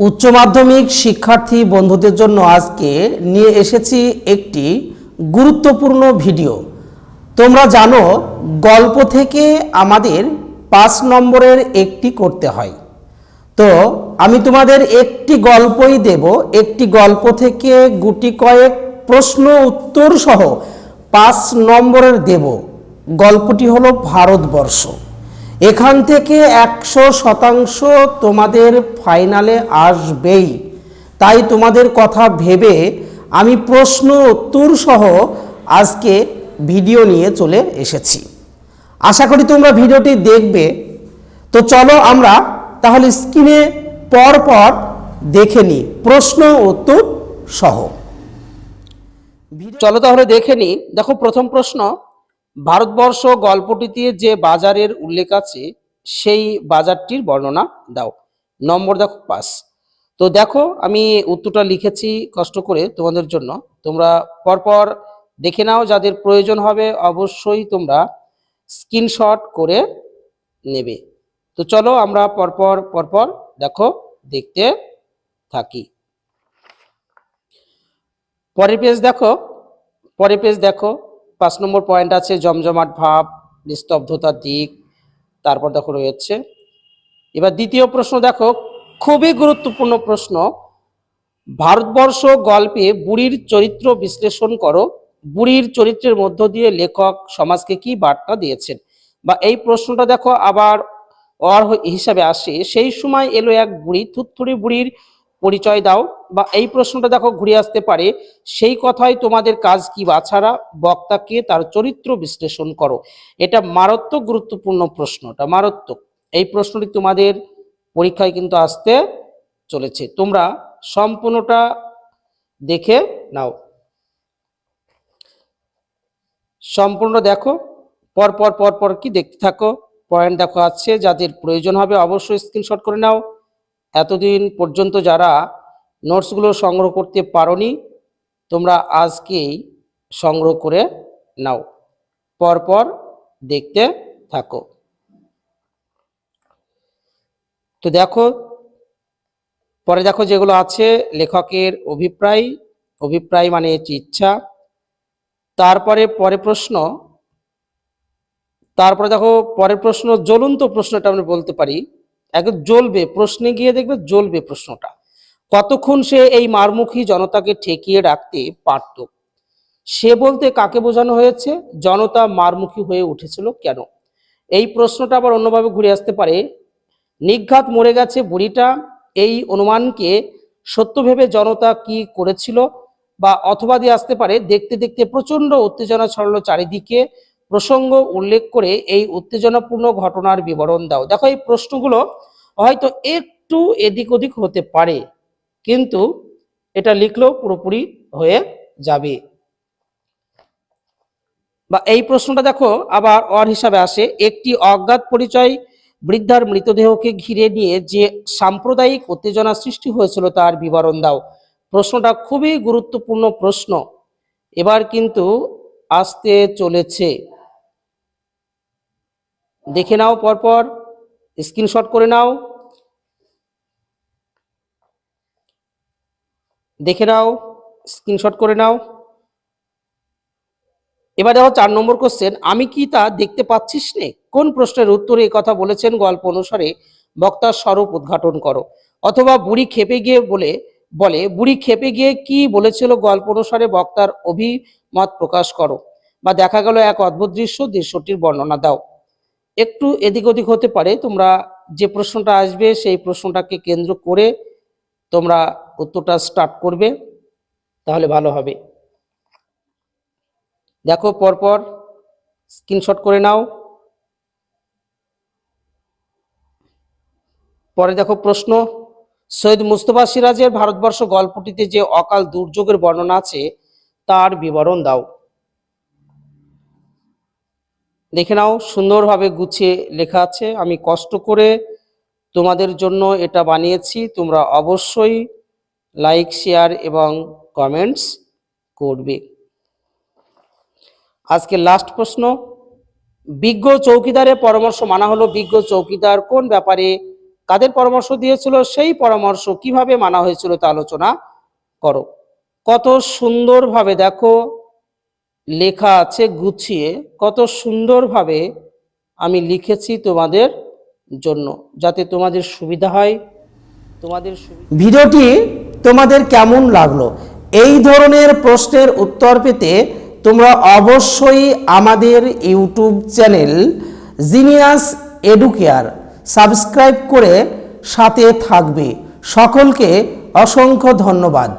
উচ্চ মাধ্যমিক শিক্ষার্থী বন্ধুদের জন্য আজকে নিয়ে এসেছি একটি গুরুত্বপূর্ণ ভিডিও। তোমরা জানো, গল্প থেকে আমাদের পাঁচ নম্বরের একটি করতে হয়। তো, আমি তোমাদের একটি গল্পই দেব। একটি গল্প থেকে গুটি কয়েক প্রশ্ন উত্তর সহ পাঁচ নম্বরের দেব। গল্পটি হলো ভারতবর্ষ। এখান থেকে একশো শতাংশ তোমাদের ফাইনালে আসবেই। তাই তোমাদের কথা ভেবে আমি প্রশ্ন উত্তর সহ আজকে ভিডিও নিয়ে চলে এসেছি। আশা করি তোমরা ভিডিওটি দেখবে। তো চলো আমরা তাহলে স্ক্রিনে পর পর দেখে নিই প্রশ্ন উত্তর সহ। চলো তাহলে দেখে নিই। দেখো প্রথম প্রশ্ন ভারতবর্ষ গল্পটিতে যে বাজারের উল্লেখ আছে, সেই বাজারটির বর্ণনা দাও। নম্বর দেখো পাস তো দেখো, আমি উত্তরটা লিখেছি কষ্ট করে তোমাদের জন্য। তোমরা পরপর দেখে নাও, যাদের প্রয়োজন হবে অবশ্যই তোমরা স্ক্রিনশট করে নেবে। তো চলো আমরা পরপর পরপর দেখো, দেখতে থাকি। পরের পেজ দেখো, পরের পেজ দেখো। পাঁচ নম্বর পয়েন্ট আছে, জমজমাট ভাব, নিস্তব্ধতার দিক, তারপর দেখো রয়েছে। এবার দ্বিতীয় প্রশ্ন দেখো, খুবই গুরুত্বপূর্ণ প্রশ্ন, ভারতবর্ষ গল্পে বুড়ির চরিত্র বিশ্লেষণ করো, বুড়ির চরিত্রের মধ্য দিয়ে লেখক সমাজকে কি বার্তা দিয়েছেন? বা এই প্রশ্নটা দেখো আবার অর হিসাবে আসে, সেই সময় এলো এক বুড়ি, থুত্থুড়ি বুড়ির পরিচয় দাও বা এই প্রশ্নটা দেখো ঘুরে আসতে পারে। সেই কথাই তোমাদের কাজ কি বাছারা বক্তাকে তার চরিত্র বিশ্লেষণ করো। এটা মারাত্মক গুরুত্বপূর্ণ প্রশ্নটা, মারাত্মক। এই প্রশ্নটি তোমাদের পরীক্ষায় কিন্তু আসতে চলেছে। তোমরা সম্পূর্ণটা দেখে নাও। সম্পূর্ণ দেখো পর পর পর পর কি দেখতে থাকো। পয়েন্ট দেখো আছে, যাদের প্রয়োজন হবে অবশ্যই স্ক্রিনশট করে নাও। এতদিন পর্যন্ত যারা নোটসগুলো সংগ্রহ করতে পারোনি, তোমরা আজকেই সংগ্রহ করে নাও। পর পর দেখতে থাকো। তো দেখো, পরে দেখো যেগুলো আছে, লেখকের অভিপ্রায়। অভিপ্রায় মানে ইচ্ছা। তারপরে পরে প্রশ্ন। তারপরে দেখো, পরের প্রশ্ন জ্বলন্ত প্রশ্নটা আমরা বলতে পারি। একদম জ্বলবে, প্রশ্নে গিয়ে দেখবে জ্বলবে প্রশ্নটা। কতক্ষণ সে এই মারমুখী জনতাকে ঠেকিয়ে রাখতে পারত? সে বলতে কাকে বোঝানো হয়েছে? জনতা মারমুখী হয়ে উঠেছিল কেন? এই প্রশ্নটা আবার অন্যভাবে ঘুরে আসতে পারে। নিঘাত মরে গেছে বুড়িটা, এই অনুমানকে সত্য ভেবে জনতা কি করেছিল? বা অথবা দিয়ে আসতে পারে, দেখতে দেখতে প্রচণ্ড উত্তেজনা ছড়ালো চারিদিকে। প্রসঙ্গ উল্লেখ করে এই উত্তেজনাপূর্ণ ঘটনার বিবরণ দাও। দেখো, এই প্রশ্নগুলো হয়তো একটু এদিক ওদিক হতে পারে, কিন্তু এটা লিখলেও পুরোপুরি হয়ে যাবে। বা এই প্রশ্নটা দেখো, আবার অর হিসাবে আসে, একটি অজ্ঞাত পরিচয় বৃদ্ধার মৃতদেহকে ঘিরে নিয়ে যে সাম্প্রদায়িক উত্তেজনা সৃষ্টি হয়েছিল তার বিবরণ দাও। প্রশ্নটা খুবই গুরুত্বপূর্ণ প্রশ্ন। এবার কিন্তু আসতে চলেছে। দেখে নাও পরপর স্ক্রিনশট করে নাও। দেখে নাও স্ক্রিনশট করে নাও। এবার দেখো চার নম্বর কোশ্চেন আমি কি তা দেখতে পাচ্ছিস নে? কোন প্রশ্নের উত্তরে কথা বলেছেন গল্প অনুসারে বক্তার স্বরূপ উদ্ঘাটন করো। অথবা বুড়ি খেপে গিয়ে বলে বলে, বুড়ি খেপে গিয়ে কি বলেছিল গল্প অনুসারে বক্তার অভিমত প্রকাশ করো? বা দেখা গেল এক অদ্ভুত দৃশ্য, দৃশ্যটির বর্ণনা দাও। একটু এদিক ওদিক হতে পারে। তোমরা যে প্রশ্নটা আসবে, সেই প্রশ্নটাকে কেন্দ্র করে তোমরা উত্তরটা স্টার্ট করবে, তাহলে ভালো হবে। দেখো, পরপর স্ক্রিনশট করে নাও। পরে দেখো প্রশ্ন, সৈয়দ মুস্তফা সিরাজের ভারতবর্ষ গল্পটিতে যে অকাল দুর্যোগের বর্ণনা আছে, তার বিবরণ দাও। দেখে নাও, সুন্দরভাবে গুছিয়ে লেখা আছে। আমি কষ্ট করে তোমাদের জন্য এটা বানিয়েছি। তোমরা অবশ্যই লাইক শেয়ার এবং কমেন্টস করবে। আজকে লাস্ট প্রশ্ন, বিজ্ঞ চৌকিদারের পরামর্শ মানা হলো। বিজ্ঞ চৌকিদার কোন ব্যাপারে কাদের পরামর্শ দিয়েছিল? সেই পরামর্শ কীভাবে মানা হয়েছিল তা আলোচনা করো। কত সুন্দরভাবে দেখো লেখা আছে গুছিয়ে, কত সুন্দরভাবে আমি লিখেছি তোমাদের জন্য, যাতে তোমাদের সুবিধা হয়, তোমাদের ভিডিওটি তোমাদের কেমন লাগল? এই ধরনের প্রশ্নের উত্তর পেতে তোমরা অবশ্যই আমাদের YouTube channel genius educare subscribe করে সাথে থাকবে। সকলকে অসংখ্য ধন্যবাদ।